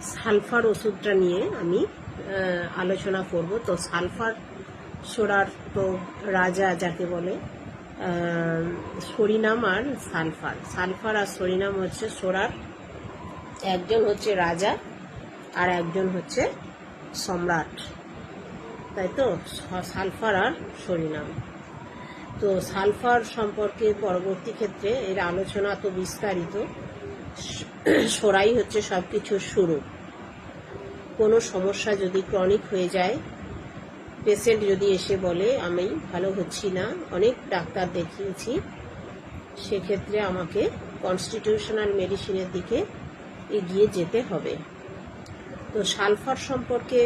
Sulphur ওষুধটা নিয়ে আমি আলোচনা করব। তো সালফার সোরার তো রাজা যাকে বলে সরিনাম আর সালফার। সালফার আর সরিনাম হচ্ছে সোরার একজন হচ্ছে রাজা আর একজন হচ্ছে সম্রাট। তাই তো? সালফার আর সরিনাম। তো সালফার সম্পর্কে পরবর্তী ক্ষেত্রে এর আলোচনা তো বিস্তারিত। সরাই হচ্ছে সব কিছুর শুরু। কোনো সমস্যা যদি ক্রনিক হয়ে যায় পেশেন্ট যদি এসে বলে, আমি ভালো হচ্ছি না, অনেক ডাক্তার দেখিয়েছি, সেক্ষেত্রে আমাকে কনস্টিটিউশনাল মেডিসিনের দিকে এগিয়ে যেতে হবে। তো সালফার সম্পর্কে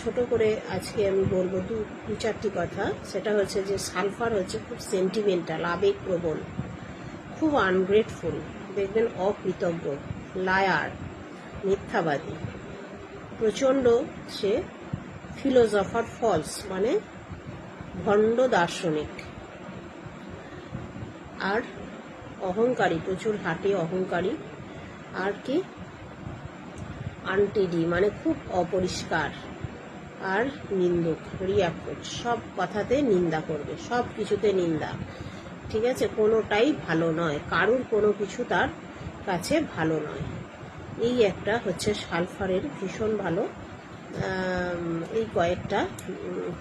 ছোট করে আজকে আমি বলব দু দু চারটি কথা। সেটা হচ্ছে যে সালফার হচ্ছে খুব সেন্টিমেন্টাল আবেগপ্রবণ, খুব আনগ্রেটফুল দেখবেন অকৃতজ্ঞ, লায়ার, মিথ্যাবাদী। প্রচণ্ড সে ফিলোজফার ফলস মানে ভণ্ড দার্শনিক। আর অহংকারী, প্রচুর হাটে অহংকারী। আর কি? আনটিডি মানে খুব অপরিষ্কার। আর নিন্দুক রিয়াপ্রোচ সব কথাতে নিন্দা করবে, সব কিছুতে নিন্দা। ঠিক আছে? কোনোটাই ভালো নয়। কারুর কোনো কিছু তার কাছে ভালো নয়। এই একটা হচ্ছে সালফারের ভীষণ ভালো। এই কয়েকটা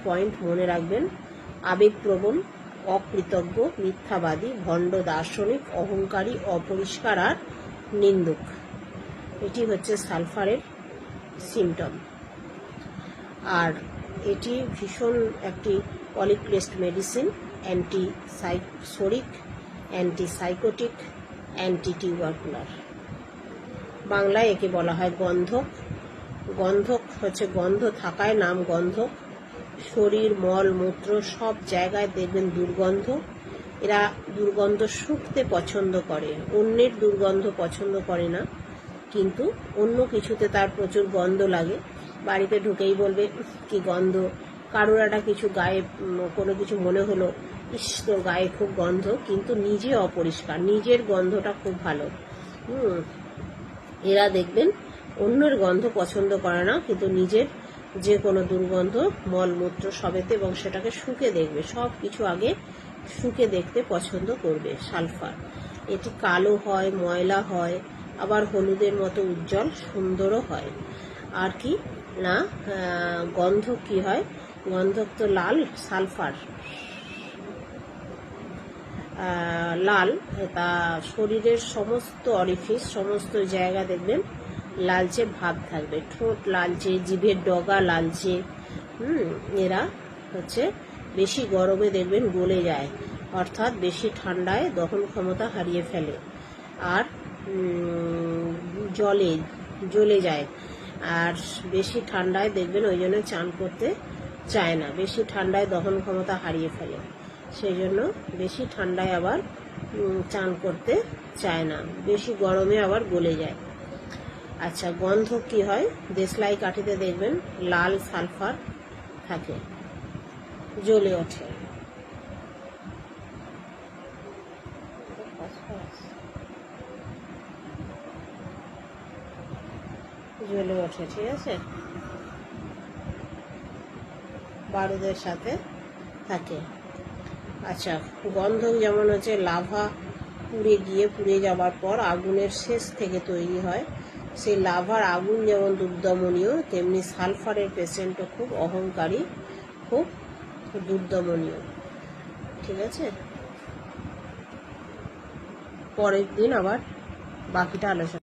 পয়েন্ট মনে রাখবেন। আবেগপ্রবণ, অকৃতজ্ঞ, মিথ্যাবাদী, ভণ্ড, দার্শনিক, অহংকারী, অপরিষ্কার আর নিন্দুক। এটি হচ্ছে সালফারের সিমটম আর এটি ভীষণ একটি polycrest medicine anti psoric anti sycotic anti বাংলায় একে বলা হয় গন্ধক। গন্ধক হচ্ছে গন্ধ থাকায় নাম গন্ধক। শরীর, মল, মূত্র সব জায়গায় দেখবেন দুর্গন্ধ। এরা দুর্গন্ধ শুকতে পছন্দ করে। অন্যের দুর্গন্ধ পছন্দ করে না। কিন্তু অন্য কিছুতে তার প্রচুর গন্ধ লাগে। বাড়িতে ঢুকেই বলবে কি গন্ধ। কারোর একটা কিছু গায়ে কোনো কিছু মনে হলো, ইস, তোর গায়ে খুব গন্ধ। কিন্তু নিজে অপরিষ্কার, নিজের গন্ধটা খুব ভালো। হুম, এরা দেখবেন অন্যের গন্ধ পছন্দ করে না, কিন্তু নিজের যে কোনো দুর্গন্ধ, মলমূত্র সবেতে এবং সেটাকে শুকে দেখবে সব কিছু আগে শুকে দেখতে পছন্দ করবে, সালফার। এটি কালো হয়, ময়লা হয়, আবার হলুদের মতো উজ্জ্বল, সুন্দরও হয়। আর কি? না আহ, গন্ধক কি হয়? গন্ধক তো লাল সালফার। লাল তা শরীরের সমস্ত অরিফিস সমস্ত জায়গা দেখবেন লালচে ভাব থাকবে। ঠোঁট লালচে জিভের ডগা লালচে হুম এরা হচ্ছে বেশি গরমে দেখবেন গলে যায়। অর্থাৎ বেশি ঠান্ডায় দহন ক্ষমতা হারিয়ে ফেলে। আর জলে জ্বলে যায়। আর বেশি ঠান্ডায় দেখবেন ওই জন্য চান করতে চায় না। বেশি ঠান্ডায় দহন ক্ষমতা হারিয়ে ফেলে। সেই জন্য বেশি ঠান্ডায় আবার চান করতে চায় না। বেশি গরমে আবার গলে যায়। আচ্ছা গন্ধ কি হয়? দেশলাই কাঠিতে দেখবেন লাল সালফার থাকে। জ্বলে ওঠে। জ্বলে ওঠে ঠিক আছে? বারুদের সাথে থাকে। আচ্ছা গন্ধক যেমন হচ্ছে লাভা পুড়ে গিয়ে পুড়ে যাবার পর আগুনের শেষ থেকে তৈরি হয়। সেই লাভার আগুন যেমন দুর্দমনীয়, তেমনি সালফারের পেশেন্টও খুব অহংকারী, খুব দুর্দমনীয়। ঠিক আছে? পরের দিন আবার বাকিটা আলোচনা